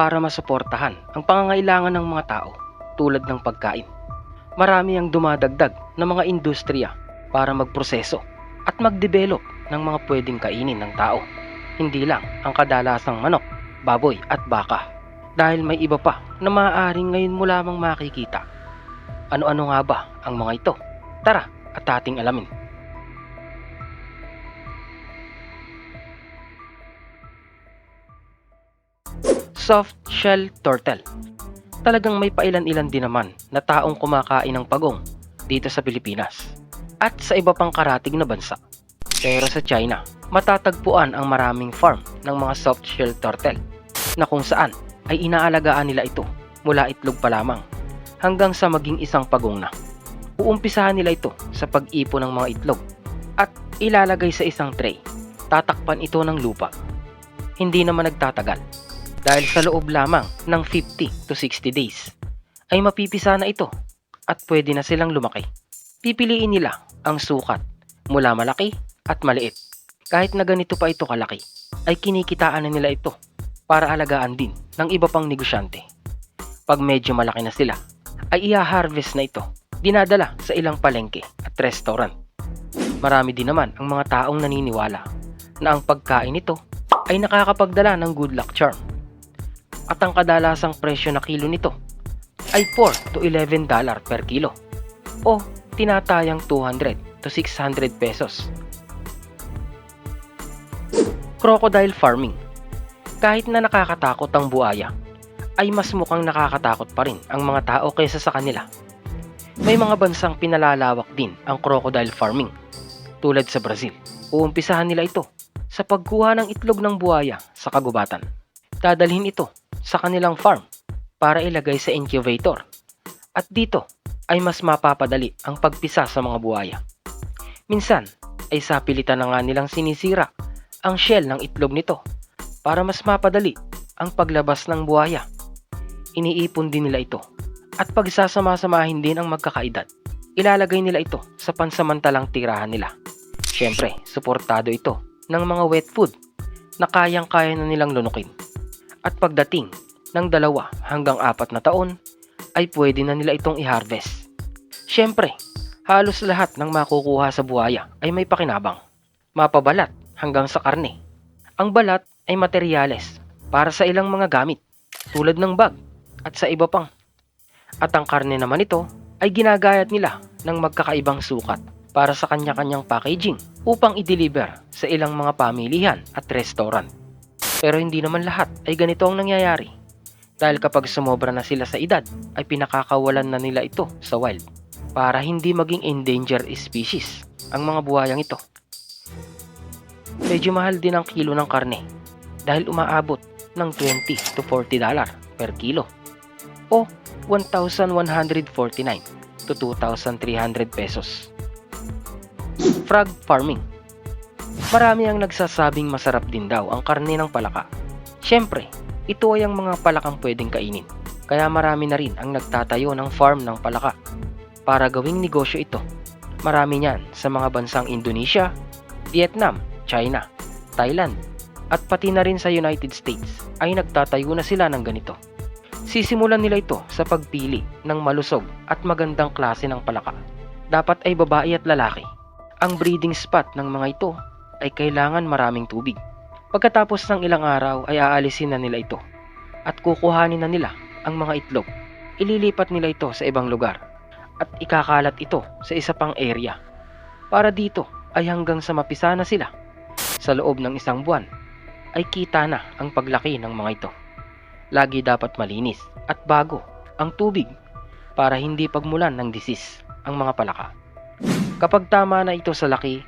para masuportahan ang pangangailangan ng mga tao tulad ng pagkain. Marami ang dumadagdag ng mga industriya para magproseso at magdevelop ng mga pwedeng kainin ng tao. Hindi lang ang kadalasang manok, baboy at baka. Dahil may iba pa na maaaring ngayon mo lamang makikita. Ano-ano nga ba ang mga ito? Tara at ating alamin. Soft shell turtle. Talagang may pailan-ilan din naman na taong kumakain ng pagong dito sa Pilipinas at sa iba pang karatig na bansa. Pero sa China, matatagpuan ang maraming farm ng mga soft shell turtle na kung saan ay inaalagaan nila ito mula itlog pa lamang hanggang sa maging isang pagong na. Uumpisahan nila ito sa pag-ipo ng mga itlog at ilalagay sa isang tray. Tatakpan ito ng lupa. Hindi naman nagtatagal dahil sa loob lamang ng 50 to 60 days ay mapipisa na ito at pwede na silang lumaki. Pipiliin nila ang sukat mula malaki at maliit. Kahit na ganito pa ito kalaki, ay kinikitaan na nila ito para alagaan din ng iba pang negosyante. Pag medyo malaki na sila, ay i-harvest na ito, dinadala sa ilang palengke at restaurant. Marami din naman ang mga taong naniniwala na ang pagkain nito ay nakakapagdala ng good luck charm. At ang kadalasang presyo na kilo nito ay 4 to 11 dollar per kilo o tinatayang 200 to 600 pesos. Crocodile farming. Kahit na nakakatakot ang buaya, ay mas mukhang nakakatakot pa rin ang mga tao kaysa sa kanila. May mga bansang pinalalawak din ang crocodile farming. Tulad sa Brazil, uumpisahan nila ito sa pagkuha ng itlog ng buhaya sa kagubatan. Dadalhin ito sa kanilang farm para ilagay sa incubator. At dito ay mas mapapadali ang pagpisa sa mga buhaya. Minsan ay sapilitan na nga nilang sinisira ang shell ng itlog nito para mas mapadali ang paglabas ng buhaya. Iniipon din nila ito at pagsasama-samahin din ang magkakaedad. Ilalagay nila ito sa pansamantalang tirahan nila. Siyempre, suportado ito ng mga wet food na kayang-kaya na nilang lunukin. At pagdating ng dalawa hanggang apat na taon, ay pwede na nila itong i-harvest. Siyempre, halos lahat ng makukuha sa buhaya ay may pakinabang. Mapabalat hanggang sa karne. Ang balat ay materyales para sa ilang mga gamit tulad ng bag at sa iba pang. At ang karne naman ito ay ginagayat nila ng magkakaibang sukat para sa kanya-kanyang packaging upang i-deliver sa ilang mga pamilihan at restaurant. Pero hindi naman lahat ay ganito ang nangyayari. Dahil kapag sumobra na sila sa edad, ay pinakakawalan na nila ito sa wild para hindi maging endangered species ang mga buhayang ito. Medyo mahal din ang kilo ng karne dahil umaabot ng 20 to 40 dollar per kilo o 1,149 to 2,300 pesos. Frog farming Marami ang nagsasabing masarap din daw ang karne ng palaka. Siyempre, ito ay ang mga palakang pwedeng kainin. Kaya marami na rin ang nagtatayo ng farm ng palaka para gawing negosyo ito. Marami niyan sa mga bansang Indonesia, Vietnam, China, Thailand, at pati na rin sa United States ay nagtatayo na sila ng ganito. Sisimulan nila ito sa pagpili ng malusog at magandang klase ng palaka. Dapat ay babae at lalaki. Ang breeding spot ng mga ito ay kailangan maraming tubig. Pagkatapos ng ilang araw ay aalisin na nila ito at kukuhanin na nila ang mga itlog. Ililipat nila ito sa ibang lugar at ikakalat ito sa isa pang area. Para dito ay hanggang sa mapisa na sila. Sa loob ng isang buwan ay kita na ang paglaki ng mga ito. Lagi dapat malinis at bago ang tubig para hindi pagmulan ng disease ang mga palaka. Kapag tama na ito sa laki,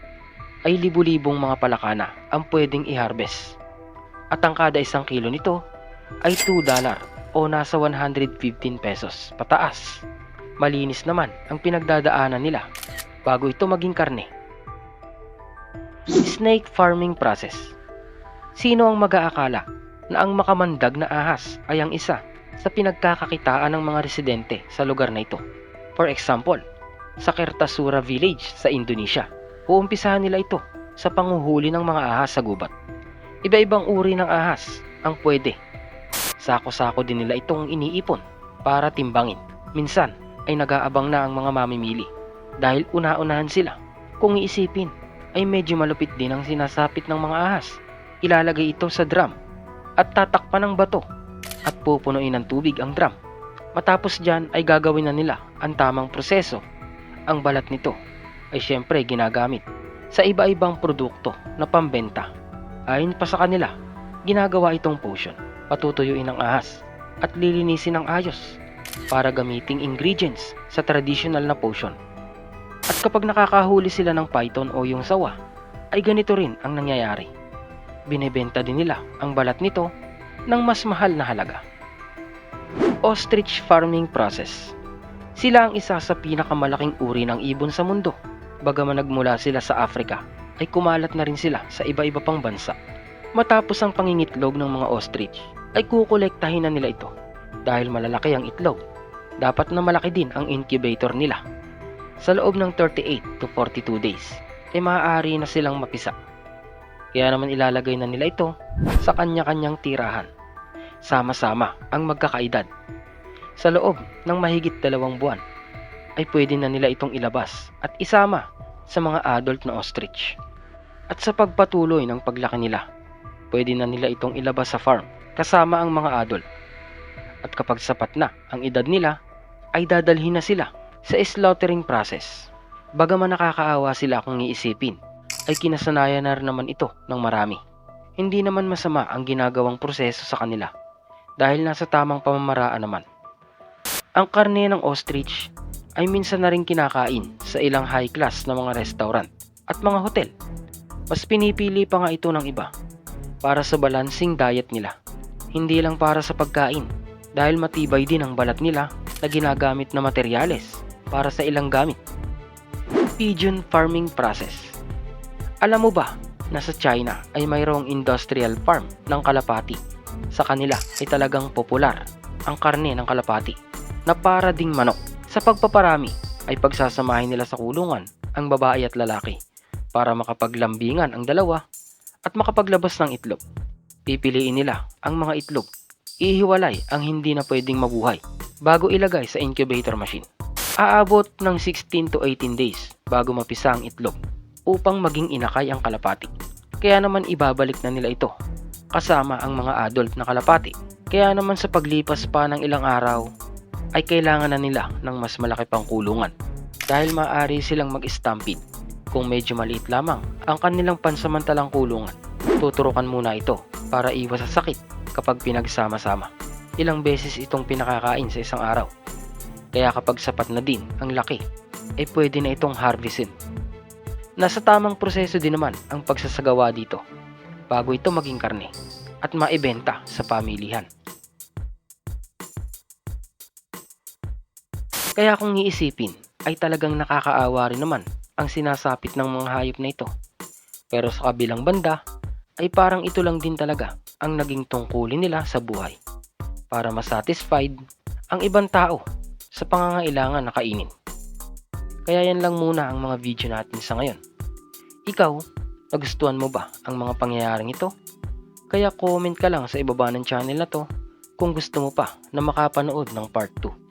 ay libu-libong mga palaka na ang pwedeng i-harvest. At ang kada isang kilo nito ay 2 dollar o nasa 115 pesos pataas. Malinis naman ang pinagdadaanan nila bago ito maging karne. Snake farming process. Sino ang mag-aakala na ang makamandag na ahas ay ang isa sa pinagkakakitaan ng mga residente sa lugar na ito? For example, sa Kertasura Village sa Indonesia, uumpisahan nila ito sa panguhuli ng mga ahas sa gubat. Iba-ibang uri ng ahas ang pwede Sako-sako din nila itong iniipon para timbangin. Minsan ay nag-aabang na ang mga mamimili dahil una-unahan sila. Kung iisipin ay medyo malupit din ang sinasapit ng mga ahas. Ilalagay ito sa drum at tatakpan ng bato at pupunuin ng tubig ang drum. Matapos dyan ay gagawin na nila ang tamang proseso. Ang balat nito ay syempre ginagamit sa iba-ibang produkto na pambenta. Ayon pa sa kanila, ginagawa itong potion, patutuyuin ng ahas at lilinisin ng ayos para gamiting ingredients sa traditional na potion. At kapag nakakahuli sila ng python o yung sawa, ay ganito rin ang nangyayari. Binebenta din nila ang balat nito ng mas mahal na halaga. Ostrich farming process. Sila ang isa sa pinakamalaking uri ng ibon sa mundo. Bagaman nagmula sila sa Africa, ay kumalat na rin sila sa iba-iba pang bansa. Matapos ang pangingitlog ng mga ostrich, ay kukolektahin na nila ito. Dahil malalaki ang itlog, dapat na malaki din ang incubator nila. Sa loob ng 38 to 42 days, ay maaari na silang mapisa. Kaya naman ilalagay na nila ito sa kanya-kanyang tirahan. Sama-sama ang magkakaedad. Sa loob ng mahigit dalawang buwan, ay pwede na nila itong ilabas at isama sa mga adult na ostrich. At sa pagpatuloy ng paglaki nila, pwede na nila itong ilabas sa farm kasama ang mga adult. At kapag sapat na ang edad nila, ay dadalhin na sila sa slaughtering process. Bagaman nakakaawa sila kung iisipin, ay kinasanayan na rin naman ito ng marami. Hindi naman masama ang ginagawang proseso sa kanila dahil nasa tamang pamamaraan naman. Ang karne ng ostrich ay minsan na rin kinakain sa ilang high class na mga restaurant at mga hotel. Mas pinipili pa nga ito ng iba para sa balancing diet nila. Hindi lang para sa pagkain dahil matibay din ang balat nila na ginagamit na materyales para sa ilang gamit. Pigeon farming process. Alam mo ba na sa China ay mayroong industrial farm ng kalapati? Sa kanila ay talagang popular ang karne ng kalapati na para ding manok. Sa pagpaparami ay pagsasamahin nila sa kulungan ang babae at lalaki para makapaglambingan ang dalawa at makapaglabas ng itlog. Pipiliin nila ang mga itlog. Ihiwalay ang hindi na pwedeng mabuhay bago ilagay sa incubator machine. Aabot ng 16 to 18 days bago mapisa ang itlog upang maging inakay ang kalapati. Kaya naman ibabalik na nila ito kasama ang mga adult na kalapati. Kaya naman sa paglipas pa ng ilang araw ay kailangan na nila ng mas malaki pang kulungan dahil maaari silang mag-stampede kung medyo maliit lamang ang kanilang pansamantalang kulungan. Tuturukan muna ito para iwas sa sakit kapag pinagsama-sama. Ilang beses itong pinakakain sa isang araw. Kaya kapag sapat na din ang laki, ay pwede na itong harvestin. Nasa tamang proseso din naman ang pagsasagawa dito bago ito maging karne at maibenta sa pamilihan. Kaya kung iisipin, ay talagang nakakaawa rin naman ang sinasapit ng mga hayop na ito. Pero sa kabilang banda, ay parang ito lang din talaga ang naging tungkulin nila sa buhay para masatisfied ang ibang tao sa pangangailangan na kainin. Kaya yan lang muna ang mga video natin sa ngayon. Ikaw, nagustuhan mo ba ang mga pangyayaring ito? Kaya comment ka lang sa ibaba ng channel na to kung gusto mo pa na makapanood ng part 2.